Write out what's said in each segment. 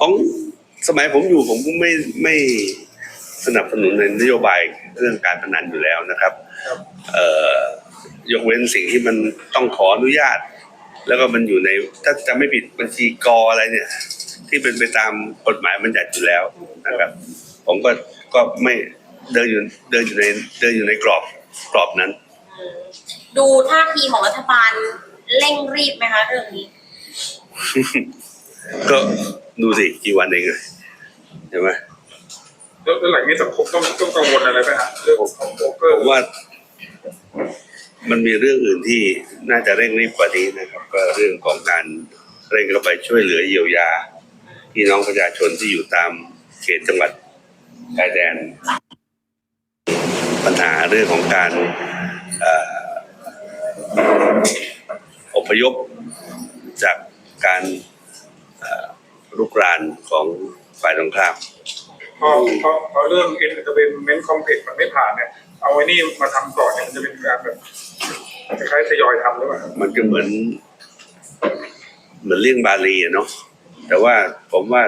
ของสมัยผมอยู่ผมก็ไม่ไม่สนับสนุนในนโยบายเรื่องการพนันอยู่แล้วนะครับครับเอ่อยกเว้นสิ่งที่มันต้องขออนุญาต แล้วก็มันอยู่ในถ้าจะไม่ผิดบัญชีกออะไรเนี่ย ที่เป็นไปตามกฎหมายมันจัดอยู่แล้วนะครับ ผมก็ก็ไม่เดินอยู่เดินอยู่ในเดินอยู่ในกรอบกรอบนั้นอืมดูท่าทีของรัฐบาลเร่งรีบไหมคะเรื่องนี้ ก็ ดูสิกี่วันเองเลยใช่ไหมแล้วแล้วหลังนี้สังคมต้องต้องกังวลอะไรไหมฮะเรื่องของโบรกเกอผร์มว่า มันมีเรื่องอื่นที่น่าจะเร่งรีบกว่านี้นะครับ ก็เรื่องของการเร่งเข้าไปช่วยเหลือเยียวยาพี่น้องประชาชนที่อยู่ตามเขตจังหวัดชายแดน ปัญหาเรื่องของการเอ่ออพยพจากการเอ่อ ลุกรานของฝ่ายตรงข้ามพอพอพอเรื่องเอ็นจะเป็นเมนคอมเพล็กมันไม่ผ่านเนี่ยเอาไว้นี่มาทำก่อนเนี่ยมันจะเป็นการแบบคล้ายๆทยอยทำหรือเปล่ามันก็เหมือน เหมือนเรื่องบาลีอะเนาะแต่ว่าผมว่า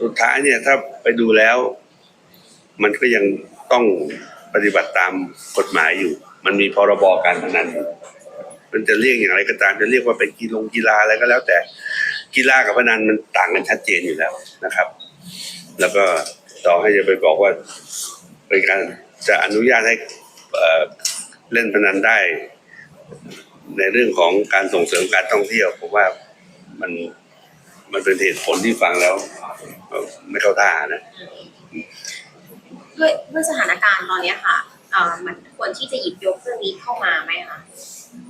สุดท้ายเนี่ยถ้าไปดูแล้ว มันก็ยังต้องปฏิบัติตามกฎหมายอยู่ มันมีพรบการพนันอยู่ มันจะเรียกอย่างไรก็ตามจะเรียกว่าเป็นกีฬากีฬาอะไรก็แล้ว แต่กีฬากับพนันมันต่างกันชัดเจนอยู่แล้วนะครับ แล้วก็ต่อให้จะไปบอกว่าเป็นการจะอนุญาตให้เเล่นพนันได้ ในเรื่องของการส่งเสริมการท่องเที่ยวผมว่ามันมันเป็นเหตุผลที่ฟังแล้ว ไม่เข้าท่านะด้วยด้วยสถานการณ์ตอนนี้ค่ะมันควรที่จะหยิบยกเรื่องนี้เข้ามาไหมคะ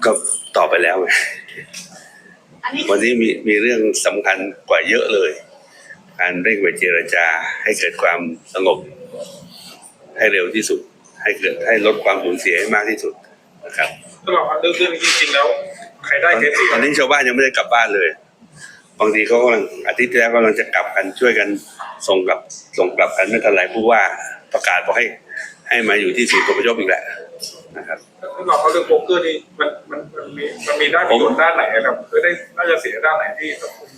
ก็ตอบไปแล้วไงอันนี้วันนี้มีมีเรื่องสำคัญกว่าเยอะเลย การเร่งไปเจรจาให้เกิดความสงบ ให้เร็วที่สุด ให้เกิดให้ลดความสูญเสียให้มากที่สุดนะครับถ้าเราเอาเรื่องเรื่องนี้จริงๆแล้วใครได้ใครเสียตอนนี้ชาวบ้านยังไม่ได้กลับบ้านเลยบางทีเขากำลังอาทิตย์ที่แล้วกำลังจะกลับกันช่วยกันส่งกลับส่งกลับกันไม่ทันไรผู้ว่าประกาศบอกให้ ให้มาอยู่ที่ศูนย์อพยพอีกแหละ นะครับถ้าเราเอาเรื่องโบรกเกอร์นี่มันมันมันมีมันมีด้านประโยชน์ด้านไหนครับคือได้น่าจะเสียด้านไหนที่สังคม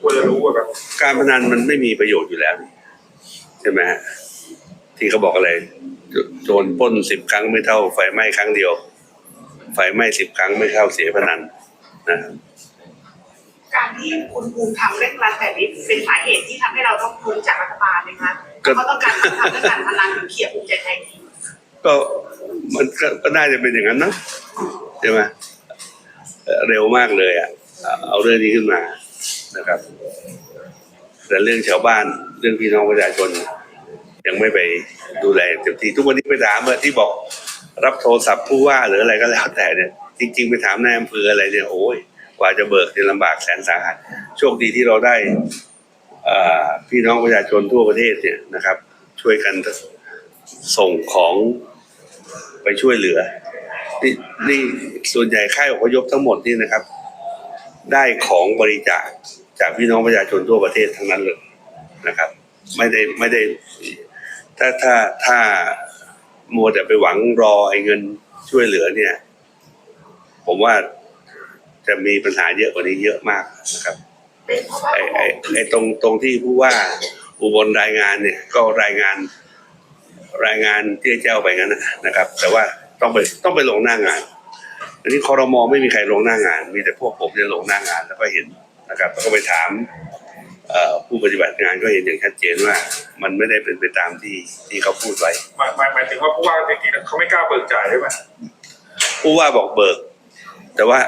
ควรจะรู้อะแบบการพนันมันไม่มีประโยชน์อยู่แล้วนี่ใช่ไหมฮะที่เขาบอกอะไรโจโจรปล้นสิบครั้งไม่เท่าไฟไหม้ครั้งเดียว ไฟไหม้สิบครั้งไม่เท่าเสียพนันนะครับ การที่คุณภูมิทำเร่งรัดแบบนี้เป็นสาเหตุที่ทำให้เราต้องพ้นจากรัฐบาลไหมคะเขาต้องการทำเรื่องการพนันถึงเขี่ยภูมิใจไทยทิ้ง ก็มันก็ก็น่าจะเป็นอย่างนั้นนะใช่ไหมเร็วมากเลยอะเอาเรื่องนี้ขึ้นมานะครับ แต่เรื่องชาวบ้านเรื่องพี่น้องประชาชน ยังไม่ไปดูแลเต็มที่ทุกวันนี้ไปถามเมื่อที่บอกรับโทรศัพท์ผู้ว่าหรืออะไรก็แล้วแต่เนี่ย จริง ๆ ไปถามนายอำเภออะไรเนี่ยโอ้ยกว่าจะเบิกเนี่ยลำบากแสนสาหัสโชคดีที่เราได้อพี่น้องประชาชนทั่วประเทศเนี่ยนะครับ ช่วยกันส่งของ ไปช่วยเหลือ นี่นี่ส่วนใหญ่ค่ายอพยพทั้งหมดนี่นะครับ ได้ของบริจาคจากพี่น้องประชาชนทั่วประเทศทั้งนั้นเลยนะครับ ไม่ได้ไม่ได้ ถ้าถ้าถ้ามัวแต่ไปหวังรอไอ้เงินช่วยเหลือเนี่ย ผมว่าจะมีปัญหาเยอะกว่านี้เยอะมากนะครับไอ้ไอ้ไอ้ตรงตรงที่ผู้ว่าอุบลรายงานเนี่ย ก็รายงาน รายงานที่เจ้าไปงั้นนะนะครับ แต่ว่าต้องไปต้องไปลงหน้างานอันนี้คอรมอไม่มีใครลงหน้างาน มีแต่พวกผมจะลงหน้างานแล้วก็เห็นนะครับแล้วก็ไปถามเอ่อผู้ปฏิบัติงานก็เห็นอย่างชัดเจนว่า มันไม่ได้เป็นไปตามที่ที่เขาพูดไว้หมายหมายหมายถึงว่าผู้ว่าจริงๆแล้วเขาไม่กล้าเบิกจ่ายใช่ไหมผู้ว่าบอกเบิก แต่ว่า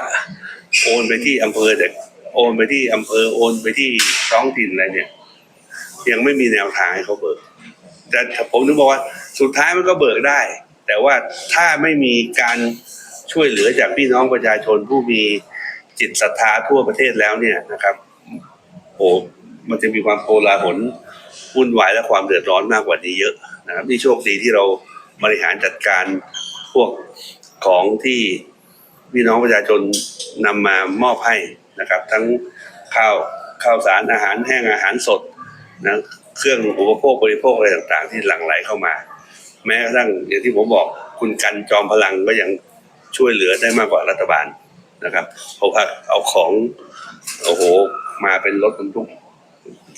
โอนไปที่อำเภอแต่โอนไปที่อำเภอโอนไปที่ท้องถิ่นอะไรเนี่ย ยังไม่มีแนวทางให้เขาเบิก แต่ผมถึงบอกว่าสุดท้ายมันก็เบิกได้ แต่ว่าถ้าไม่มีการช่วยเหลือจากพี่น้องประชาชนผู้มีจิตศรัทธาทั่วประเทศแล้วเนี่ยนะครับโอ้มันจะมีความโกลาหลวุ่นวายและความเดือดร้อนมากกว่านี้เยอะนะครับนี่โชคดีที่เราบริหารจัดการพวกของที่พี่น้องประชาชนนำมามอบให้นะครับ ทั้งข้าวข้าวสารอาหารแห้งอาหารสดนะ เครื่องอุปโภคบริโภคอะไรต่างๆ ที่หลั่งไหลเข้ามา แม้กระทั่งอย่างที่ผมบอกคุณกันจอมพลังก็ยังช่วยเหลือได้มากกว่ารัฐบาลนะครับเพราะว่าเอาของโอ้โหมาเป็นรถบรรทุก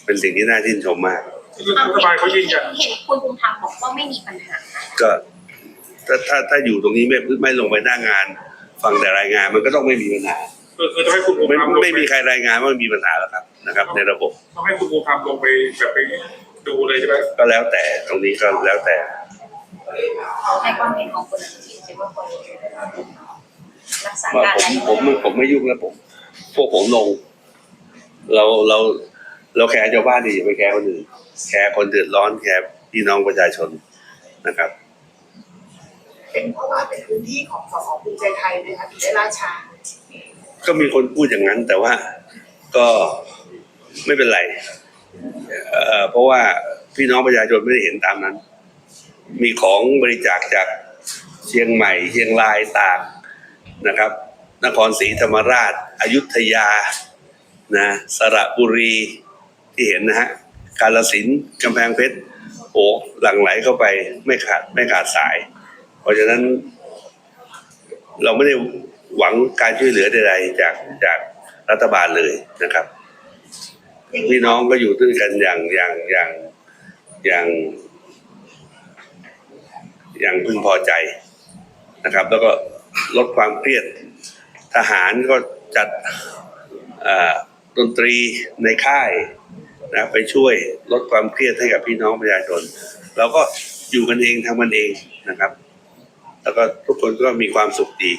เป็นสิ่งที่น่าชื่นชมมาก รัฐบาลเขายืนยัน เห็นคุณภูมิธรรมบอกว่าไม่มีปัญหา ก็ถ้าถ้าถ้าอยู่ตรงนี้ไม่ไม่ลงไปหน้างาน ฟังแต่รายงานมันก็ต้องไม่มีปัญหาคือคือต้องให้คุณภูมิไม่ธรรมลงไม่ไปมีใครรายงานว่ามีปัญหาแล้วครับ นะครับ ในระบบ ต้องให้คุณภูมิธรรมลงไปแบบไปดูเลยใช่ไหมก็แล้วแต่ตรงนี้ก็แล้วแต่ ในความเห็นของคุณอนุทินคิดว่าควรรักษาว่าการผมนายกผมผมไม่ยุ่งแล้วผม พวกผมลง เราเราเราแคร์ชาวบ้านดีอย่าไปแคร์คนอื่นแคร์คนเดือดร้อนแคร์พี่น้องประชาชนนะครับ เป็นเพราะว่าเป็นพื้นที่ของสสภูมิใจไทยเลยค่ะถึงได้ล่าช้า ก็มีคนพูดอย่างนั้นแต่ว่าก็ ไม่เป็นไรเเพราะว่าพี่น้องประชาชนไม่ได้เห็นตามนั้น มีของบริจาคจากเชียงใหม่ เชียงรายตากนะครับ นครศรีธรรมราชอยุธยานะสระบุรีที่เห็นนะฮะกาลสินกำแพงเพชรโอ้หลั่งไหลเข้าไปไม่ขาดไม่ขาดสาย เพราะฉะนั้น เราไม่ได้หวังการช่วยเหลือใดๆจากจากรัฐบาลเลยนะครับ พี่น้องก็อยู่ด้วยกันอย่างอย่างอย่างอย่าง อย่างพึงพอใจนะครับ แล้วก็ลดความเครียดทหารก็จัดอ่อดนตรีในค่ายนะไปช่วยลดความเครียดให้กับพี่น้องประชาชนเราก็อยู่กันเองทำกันเองนะครับ แล้วก็ทุกคนก็มีความสุขดี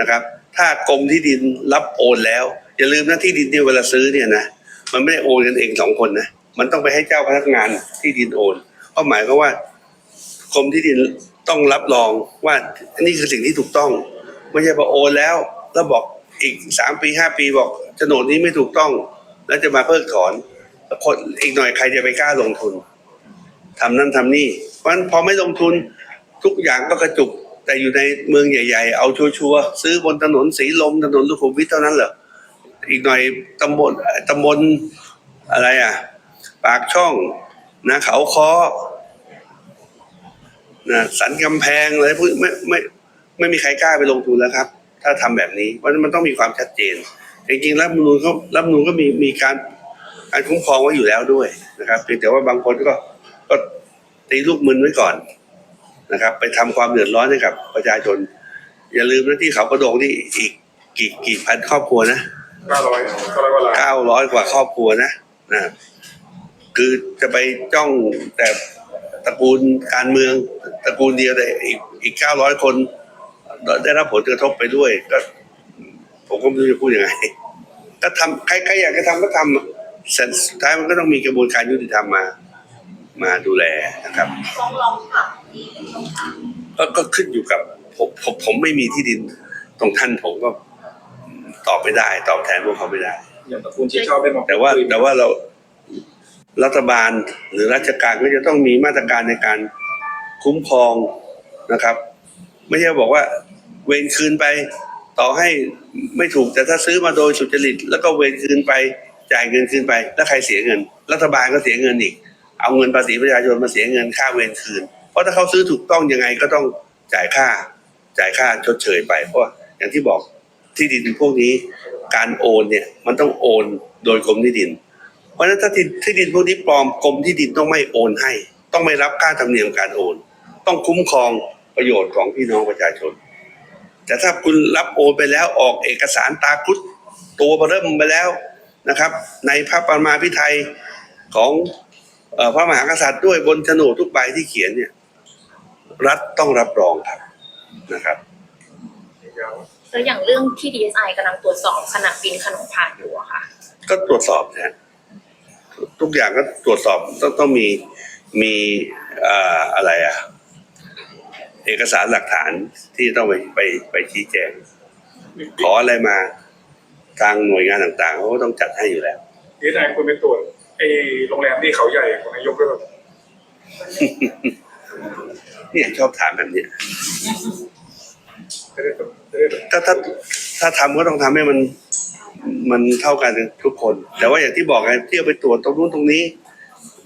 นะครับ ถ้ากรมที่ดินรับโอนแล้ว อย่าลืมนะที่ดินเนี่ยเวลาซื้อเนี่ยนะ มันไม่ได้โอนกันเองสองคนนะมันต้องไปให้เจ้าพนักงานที่ดินโอนก็หมายก็ว่ากรมที่ดินต้องรับรองว่าน,นี่คือสิ่งที่ถูกต้องไม่ใช่พอโอนแล้ว แล้วบอกอีกสามปีห้าปีบอกโฉนดนี้ไม่ถูกต้อง แล้วจะมาเพิกถอนคนอีกหน่อยใครจะไปกล้าลงทุนทำนั่นทำนี่ เพราะฉะนั้นพอไม่ลงทุนทุกอย่างก็กระจุกแต่อยู่ในเมืองใหญ่ ๆ เอาชัวร์ๆซื้อบนถนนสีลมถนนสุขุมวิทเท่านั้นเหรอ อีกหน่อยตำบลตำบลอะไรอะ ปากช่องนะเขาคอนะสันกำแพงอะไรพวกไม่ไม่ไม่มีใครกล้าไปลงทุนแล้วครับ ถ้าทำแบบนี้เพราะมันต้องมีความชัดเจน จริงๆรัฐมนูญเขารัฐมนูญก็มีมีการการคุ้มครองไว้อยู่แล้วด้วยนะครับเพียงแต่ว่าบางคนก็ก็ตีลูกมึนไว้ก่อนนะครับ ไปทำความเดือดร้อนให้กับประชาชน อย่าลืมนะที่เขากระโดงนี่อีกกี่กี่พันครอบครัวนะ เก้าร้อยเก้าร้อยกว่าล้านเก้าร้อยกว่าครอบครัวนะนะคือจะไปจ้องแต่ตระกูลการเมืองตระกูลเดียวแต่อีกอีกเก้าร้อยคน ได้รับผลกระทบไปด้วย ก็ ผมก็ไม่รู้จะพูดยังไงก็ทำใครใครอยากจะทำก็ทำเสร็จสุดท้ายมันก็ต้องมีกระบวนการยุติธรรมมา มาดูแลนะครับลองลองค่ะที่ต้องถามก็ก็ขึ้นอยู่กับผมผมผมไม่มีที่ดินตรงท่านผมก็ ตอบไม่ได้ ตอบแทนพวกเขาไม่ได้ อย่างตระกูลชิดชอบได้หมดแต่ว่าแต่ว่าเรารัฐบาลหรือราชการก็จะต้องมีมาตรการในการคุ้มครองนะครับ ไม่ใช่บอกว่าเวรคืนไป ต่อให้ไม่ถูกแต่ถ้าซื้อมาโดยสุจริต แล้วก็เวรคืนไปจ่ายเงินคืนไป แล้วใครเสียเงิน รัฐบาลก็เสียเงินอีก เอาเงินภาษีประชาชนมาเสียเงินค่าเวรคืน เพราะถ้าเขาซื้อถูกต้องยังไงก็ต้องจ่ายค่า จ่ายค่าชดเชยไปเพราะว่าอย่างที่บอก ที่ดินพวกนี้การโอนเนี่ยมันต้องโอนโดยกรมที่ดิน เพราะฉะนั้นถ้าที่ที่ดินพวกนี้ปลอมกรมที่ดินต้องไม่โอนให้ ต้องไม่รับค่าธรรมเนียมการโอน ต้องคุ้มครองประโยชน์ของพี่น้องประชาชน แต่ถ้าคุณรับโอนไปแล้วออกเอกสารตาคุดตัวเริ่มไปแล้วนะครับ ในพระประมาพิไทยของออพระมหากษัตริย์ด้วยบนโฉนดทุกใบที่เขียนเนี่ยรัฐต้องรับรองครับนะครับ แล้วอย่างเรื่องที่ DSI กำลังตรวจสอบขณะบินขนมผ่านอยู่อะค่ะ ก็ตรวจสอบนะฮะทุกอย่างก็ตรวจสอบต้องต้องมีมีเอ่ออะไรอะ เอกสารหลักฐานที่ต้องไปไปไปชี้แจง ขออะไรมาทางหน่วยงานต่างๆเขาก็ต้องจัดให้อยู่แล้วดีนายควรไปตรวจไอ้โรงแรมที่เขาใหญ่ของนายกด้วยแบบเนี่ยชอบถามแบบเนี้ย จะได้จะได้ถ้าถ้าถ้าทำก็ต้องทำให้มันมันเท่ากันทุกคน แต่ว่าอย่างที่บอกไงเที่เอาไปตรวจตรงนู้นตรงนี้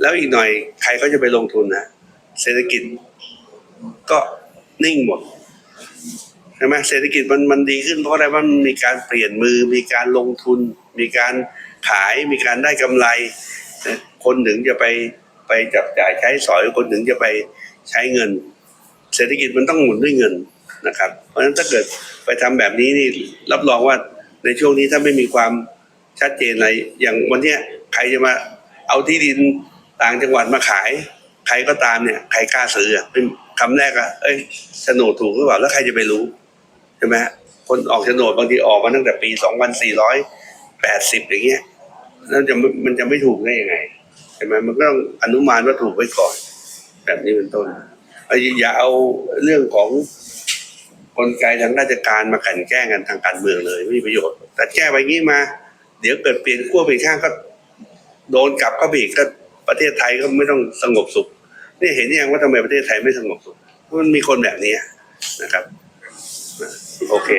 แล้วอีกหน่อยใครเขาจะไปลงทุนนะเศรษฐกิจก็นิ่งหมดใช่ไหมเศรษฐกิจมันมันดีขึ้นเพราะอะไรมันมีการเปลี่ยนมือ มีการลงทุน มีการขายมีการได้กำไรนะคนถึงจะไปไปจับจ่ายใช้สอยคนถึงจะไปใช้เงิน เศรษฐกิจมันต้องหมุนด้วยเงิน นะครับ เพราะฉะนั้นถ้าเกิดไปทำแบบนี้นี่รับรองว่าในช่วงนี้ถ้าไม่มีความชัดเจนอะไรอย่างวันเนี้ยใครจะมาเอาที่ดินต่างจังหวัดมาขาย ใครก็ตามเนี่ยใครกล้าซื้ออะเป็นคำแรกอะเอ้ยโฉนดถูกหรือเปล่าแล้วใครจะไปรู้ใช่ไหมคนออกโฉนดบางทีออกมาตั้งแต่ปีสองพันสี่ร้อยแปดสิบอย่างเงี้ยแล้วจะมันจะไม่ถูกได้ยังไงใช่ไหมมันก็ต้องอนุมานว่าถูกไว้ก่อน แบบนี้เป็นต้นอย่าเอาเรื่องของ กลไกทางราชการมากันแกล้งกันทางการเมืองเลยไม่มีประโยชน์ แต่แก้ไปงี้มา เดี๋ยวเกิดเปลี่ยนขั้วเปลี่ยนข้างก็โดนกลับก็บีกก็ประเทศไทยก็ไม่ต้องสงบสุขนี่เห็นยังว่าทำไมประเทศไทยไม่สงบสุขเพราะมันมีคนแบบนี้นะครับ โอเค